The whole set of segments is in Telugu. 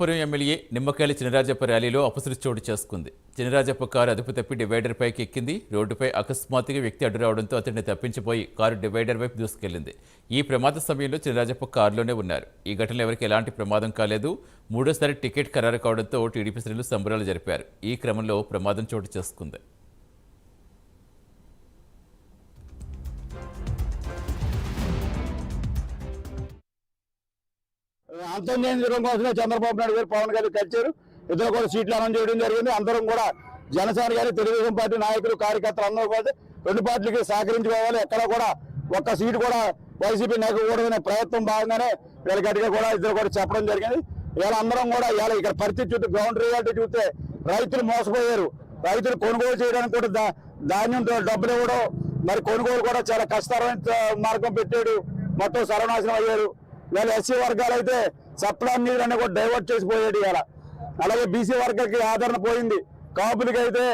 పిఠాపురం ఎమ్మెల్యే నిమ్మకాయల చినరాజప్ప ర్యాలీలో అపశృతి చోటు చేసుకుంది. చినరాజప్ప కారు అదుపు తప్పి డివైడర్ పైకి ఎక్కింది. రోడ్డుపై అకస్మాత్తుగా వ్యక్తి అడ్డు రావడంతో అతన్ని తప్పించిపోయి కారు డివైడర్ వైపు దూసుకెళ్ళింది ఈ ప్రమాద సమయంలో చినరాజప్ప కారులోనే ఉన్నారు. ఈ ఘటనలో ఎవరికి ఎలాంటి ప్రమాదం కాలేదు. మూడోసారి టికెట్ ఖరారు కావడంతో టీడీపీ శ్రేణులు సంబరాలు జరిపారు. ఈ క్రమంలో ప్రమాదం చోటు చేసుకుంది. అంతర్జాతీయ దూరం కోసమే చంద్రబాబు నాయుడు గారు పవన్ గారు కలిచారు ఇద్దరు కూడా సీట్లు అనౌన్స్ చేయడం జరిగింది. అందరం కూడా జనసేన గారి తెలుగుదేశం పార్టీ నాయకులు కార్యకర్తలు అందరూ కూడా రెండు పార్టీలకి సహకరించుకోవాలి. ఎక్కడ కూడా ఒక్క సీటు కూడా వైసీపీ నెగ్గకూడదనే ప్రయత్నం భాగంగానే వీళ్ళ గట్టిగా కూడా ఇద్దరు కూడా చెప్పడం జరిగింది. ఇవాళ అందరం కూడా ఇవాళ ఇక్కడ పరిస్థితి చూస్తే గ్రౌండ్ రియాలిటీ చూస్తే రైతులు మోసపోయారు. రైతులు కొనుగోలు చేయడానికి కూడా ధాన్యం డబ్బులు ఇవ్వడం మరి కొనుగోలు కూడా చాలా కష్టమైన మార్గం పెట్టాడు. మొత్తం సర్వనాశనం అయ్యారు. ఇవాళ ఎస్సీ వర్గాలు అయితే సప్లా నీళ్ళని కూడా డైవర్ట్ చేసిపోయాడు ఇవాళ. అలాగే బీసీ వర్గాలకి ఆదరణ పోయింది. కాపులకి అయితే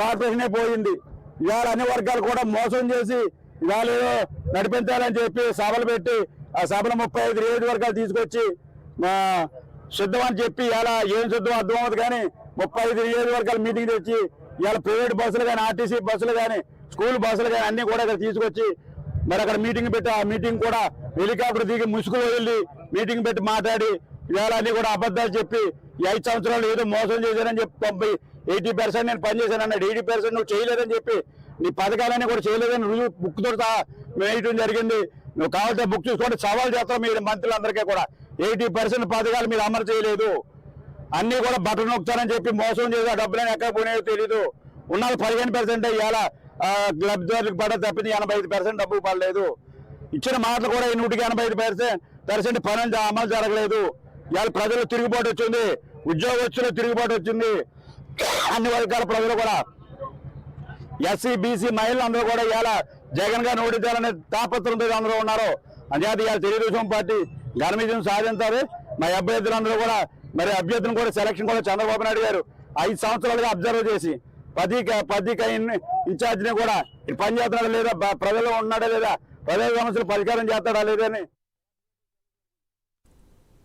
కార్పొరేషనే పోయింది. ఇవాళ అన్ని వర్గాలు కూడా మోసం చేసి ఇవాళ నడిపించాలని చెప్పి సభలు పెట్టి ఆ సభలు ముప్పై ఐదు నియోజకవర్గాలు తీసుకొచ్చి శుద్ధం సిద్ధం అని చెప్పి ఇలా ఏం సిద్ధం అర్థం అవ్వదు కానీ ముప్పై ఐదు నియోజకవర్గాల మీటింగ్ తెచ్చి ఇవాళ ప్రైవేట్ బస్సులు కానీ ఆర్టీసీ బస్సులు కానీ స్కూల్ బస్సులు కానీ అన్ని కూడా ఇక్కడ తీసుకొచ్చి మరి అక్కడ మీటింగ్ పెట్టి ఆ మీటింగ్ కూడా హెలికాప్టర్ దిగి ముసుగులో వెళ్ళి మీటింగ్ పెట్టి మాట్లాడి ఇవాళ కూడా అబద్ధాలు చెప్పి ఐదు సంవత్సరాలు ఏదో మోసం చేశానని చెప్పి పంపి ఎయిటీ పర్సెంట్ నేను పనిచేశాను అన్నాడు ఎయిటీ పర్సెంట్ నువ్వు చేయలేదని చెప్పి నీ పథకాలన్నీ కూడా చేయలేదని రుజువు బుక్తో సహా వేయటం జరిగింది. నువ్వు కావాలంటే బుక్ చూసుకోండి సవాల్ చేస్తావు మీరు మంత్రులందరికీ కూడా. ఎయిటీ పర్సెంట్ పథకాలు మీరు అమలు చేయలేదు. అన్నీ కూడా బటన్ నొక్కుతారని చెప్పి మోసం చేసి ఆ డబ్బులను ఎక్కడ పోయినాయో తెలీదు. ఉన్నది పదిహేను పర్సెంట్ ఇవాళ లబ్ధిదారులకు పడ తప్పింది ఎనభై ఐదు పర్సెంట్ డబ్బు పడలేదు. ఇచ్చిన మాటలు కూడా నూటికి ఎనభై ఐదు పర్సెంట్ పర్సెంట్ పనులు అమలు జరగలేదు. ఇవాళ ప్రజలు తిరుగుబాటు వచ్చింది. ఉద్యోగస్తులు తిరుగుబాటు వచ్చింది. అన్ని వర్గాల ప్రజలు కూడా. ఎస్సీ బీసీ మహిళలు అందరూ కూడా ఇవాళ జగన్ గారిని ఓడించాలనే తాపత్రంతో అందరూ ఉన్నారు. అంచేత ఇవాళ తెలుగుదేశం పార్టీ ఘన విజయం సాధించాలి. మా అభ్యర్థులందరూ కూడా మరి అభ్యర్థులను కూడా సెలక్షన్ కూడా చంద్రబాబు నాయుడు గారు ఐదు సంవత్సరాలుగా అబ్జర్వ్ చేసి పది పది ఇన్ఛార్జిని కూడా పని చేస్తున్నాడా లేదా? ప్రజలు ఉన్నాడా లేదా? ప్రజల సమస్యలు పరిష్కారం చేస్తాడా లేదని అని